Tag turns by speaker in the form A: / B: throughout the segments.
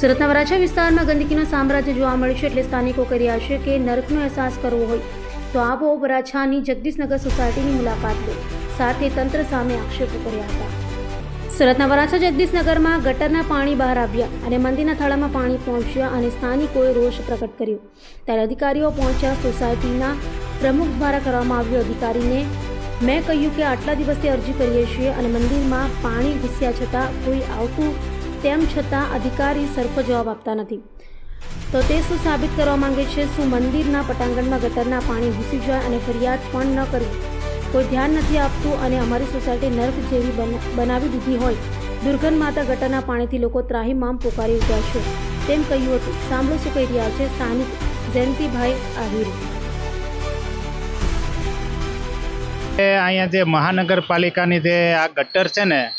A: સુરતના વરાછા વિસ્તારમાં ગંદકીનો સામ્રાજ્ય જોવા મળ્યું છે એટલે સ્થાનિકો કરી રહ્યા છે કે નરકનો અહેસાસ કરવો હોય તો આવો વરાછાની જગદીશનગર સોસાયટીની મુલાકાત લો. સાથે તંત્ર સામે આક્ષેપો કર્યા હતા. સુરતના વરાછા જગદીશનગરમાં ગટરના પાણી બહાર આવ્યા અને મંદિરના થાળામાં પાણી પહોંચ્યા અને સ્થાનિકોએ રોષ પ્રગટ કર્યો. ત્યારે અધિકારીઓ પહોંચ્યા સોસાયટીના પ્રમુખ દ્વારા કરવામાં આવ્યો અધિકારીને, મેં કહ્યું કે આટલા દિવસથી અરજી કરીએ છીએ અને મંદિરમાં પાણી ઘૂસ્યા છતાં કોઈ આવતું તેમ છતાં અધિકારી સરખો જવાબ આપતા નથી. તો તે શું સાબિત કરવા માંગે છે? શું મંદિરના પટાંગણમાં ગટરના પાણી ઘૂસી જાય અને ફરિયાદ પણ ન કરવી કોઈ ધ્યાન નથી આપતું અને અમારી સોસાયટી નર્ક જેવી બન- બનાવી દીધી હોય. દુર્ગંધ માતા ગટરના પાણીથી લોકો ત્રાહીમામ પોકારી ઉઠ્યા છે. તેમ કહ્યું હતું. સાંભળો શું કહી રહ્યા છે સ્થાનિક જયંતિભાઈ આહિર.
B: અહીંયા જે મહાનગરપાલિકાની જે આ ગટર છે ને,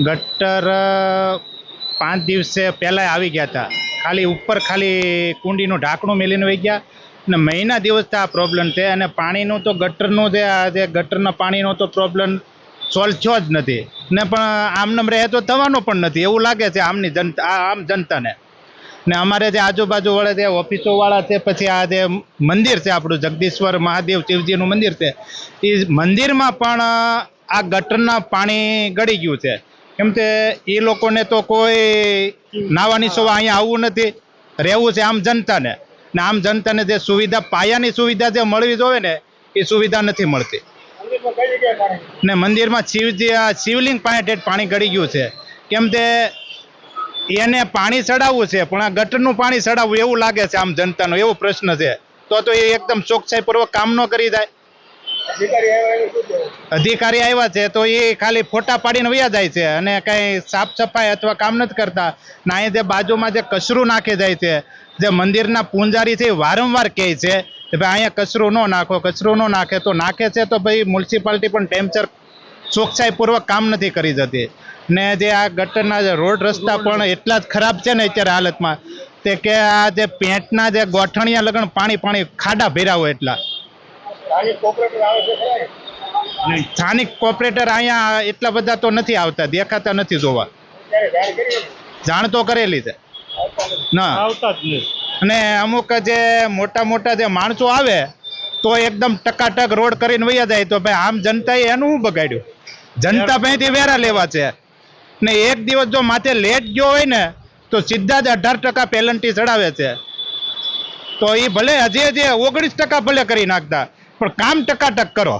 B: ગટર પાંચ દિવસે પહેલાં આવી ગયા હતા. ખાલી ઉપર ખાલી કુંડીનું ઢાંકણું મેલીને વહી ગયા. ને મહિના દિવસથી આ પ્રોબ્લેમ છે. અને પાણીનું તો ગટરનું જે આ જે ગટરના પાણીનો તો પ્રોબ્લેમ સોલ્વ થયો જ નથી. ને પણ આમનામ રહે તો થવાનો પણ નથી. એવું લાગે છે આમની જનતા આમ જનતાને. ને અમારે જે આજુબાજુ વળે જે ઓફિસોવાળા છે, પછી આ જે મંદિર છે આપણું જગદીશ્વર મહાદેવ શિવજીનું મંદિર છે એ મંદિરમાં પણ આ ગટરના પાણી ગળી ગયું છે. કેમ કે એ લોકોને તો કોઈ નાવાની સોવા અહીંયા આવવું નથી. રહેવું છે આમ જનતાને. ને આમ જનતાને જે સુવિધા, પાયાની સુવિધા જે મળવી જોઈએ ને, એ સુવિધા નથી મળતી. ને મંદિરમાં શિવજી શિવલિંગ પાસે ઠેઠ પાણી ગળી ગયું છે. કેમ કે એને પાણી ચડાવવું છે, પણ આ ગટરનું પાણી ચડાવવું એવું લાગે છે આમ જનતાનો, એવો પ્રશ્ન છે. તો તો એ એકદમ ચોકસાઈપૂર્વક કામ ન કરી જાય. અધિકારી આવ્યા છે તો એ ખાલી ફોટા પાડીને વયા જાય છે અને કઈ સાફ સફાઈ અથવા કામ નથી કરતા. ના જે બાજુમાં જે કચરું નાખી જાય છે, જે મંદિરના પૂંજારી છે વારંવાર કહે છે કે ભાઈ અહીંયા કચરું ન નાખો, કચરું ન નાખે. તો નાખે છે તો ભાઈ મ્યુનિસિપાલિટી પણ ટેમ્ચર ચોકસાઈપૂર્વક કામ નથી કરી જતી. ને જે આ ગટરના રોડ રસ્તા પણ એટલા જ ખરાબ છે ને અત્યારે હાલતમાં, તે કે આ જે પેન્ટના જે ગોઠણિયા લગણ પાણી પાણી ખાડા ભેરા હોય એટલા. સ્થાનિક કોર્પોરેટર અહીંયા એટલા બધા તો નથી આવતા દેખાતા નથી જોવા. જાણ તો કરેલી છે. ના.
C: આવતા જ નહીં.
B: અને અમુક જે મોટા મોટા જે માણસો આવે તો એકદમ ટકાટક રોડ કરીને વૈયા જાય તો ભાઈ આમ જનતાએ એનું શું બગાડ્યું? જનતા પાસેથી વેરા લેવા છે. ને એક દિવસ જો માથે લેટ ગયો હોય ને તો સીધા જ અઢાર ટકા પેલન્ટી ચડાવે છે. તો એ ભલે હજી હજી ઓગણીસ ટકા ભલે કરી નાખતા. પણ કામ ટકાટક કરો.